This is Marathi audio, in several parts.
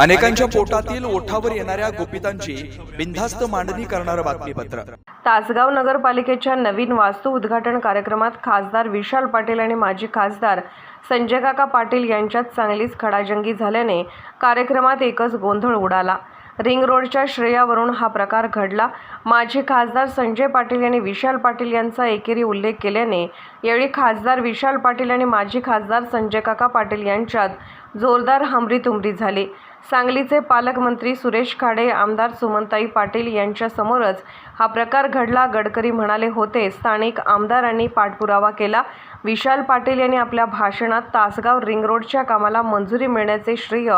अनेकांच्या पोटातील ओठावर येणाऱ्या गोपितांची बिनधास्त मांडणी करणारं बातमीपत्र. तासगाव नगरपालिकेच्या नवीन वास्तू उद्घाटन कार्यक्रमात खासदार विशाल पाटील आणि माजी खासदार संजय काका पाटील यांच्यात चांगलीच खडाजंगी झाल्याने कार्यक्रमात एकच गोंधळ उडाला. रिंग रोडच्या श्रेयावरून हा प्रकार घडला. माजी खासदार संजय पाटील यांनी विशाल पाटील यांचा एकेरी उल्लेख केल्याने यावेळी खासदार विशाल पाटील आणि माजी खासदार संजय काका पाटील यांच्यात जोरदार हमरीतुमरी झाली. सांगलीचे पालकमंत्री सुरेश खाडे आमदार सुमनताई पाटील यांच्यासमोरच हा प्रकार घडला. गडकरी म्हणाले होते स्थानिक आमदारांनी पाठपुरावा केला. विशाल पाटील यांनी आपल्या भाषणात तासगाव रिंग रोडच्या कामाला मंजुरी मिळण्याचे श्रेय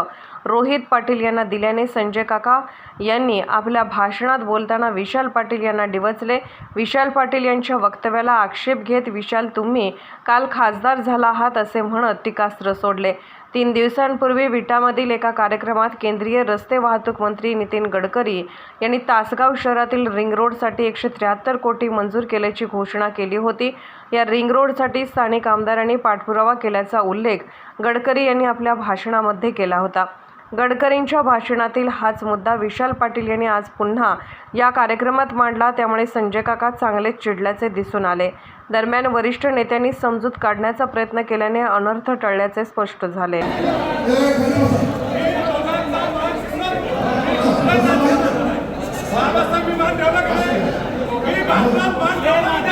रोहित पाटील यांना दिल्याने संजय काका यांनी आपल्या भाषणात बोलताना विशाल पाटील यांना डिवचले. विशाल पाटील यांच्या वक्तव्याला आक्षेप घेत विशाल तुम्ही काल खासदार झाला आहात असे म्हणत टीकास्त्र सोडले. तीन दिवसांपूर्वी विटामधील एका कार्यक्रमात केंद्रीय रस्ते वाहतूक मंत्री नितीन गडकरी यांनी तासगाव शहरातील रिंग रोडसाठी एकशे त्र्याहत्तर कोटी मंजूर केल्याची घोषणा केली होती. या रिंग रोडसाठी स्थानिक आमदारांनी पाठपुरावा केल्याचा उल्लेख गडकरी यांनी आपल्या भाषणामध्ये केला होता. गडकरींच्या भाषणातील हाच मुद्दा विशाल पाटील यांनी आज पुन्हा या कार्यक्रमात मांडला. त्यामुळे संजय काका चांगलेच चिडल्याचे दिसून आले. दरम्यान वरिष्ठ नेत्यांनी समजूत काढण्याचा प्रयत्न केल्याने अनर्थ टळल्याचे स्पष्ट झाले. मी मान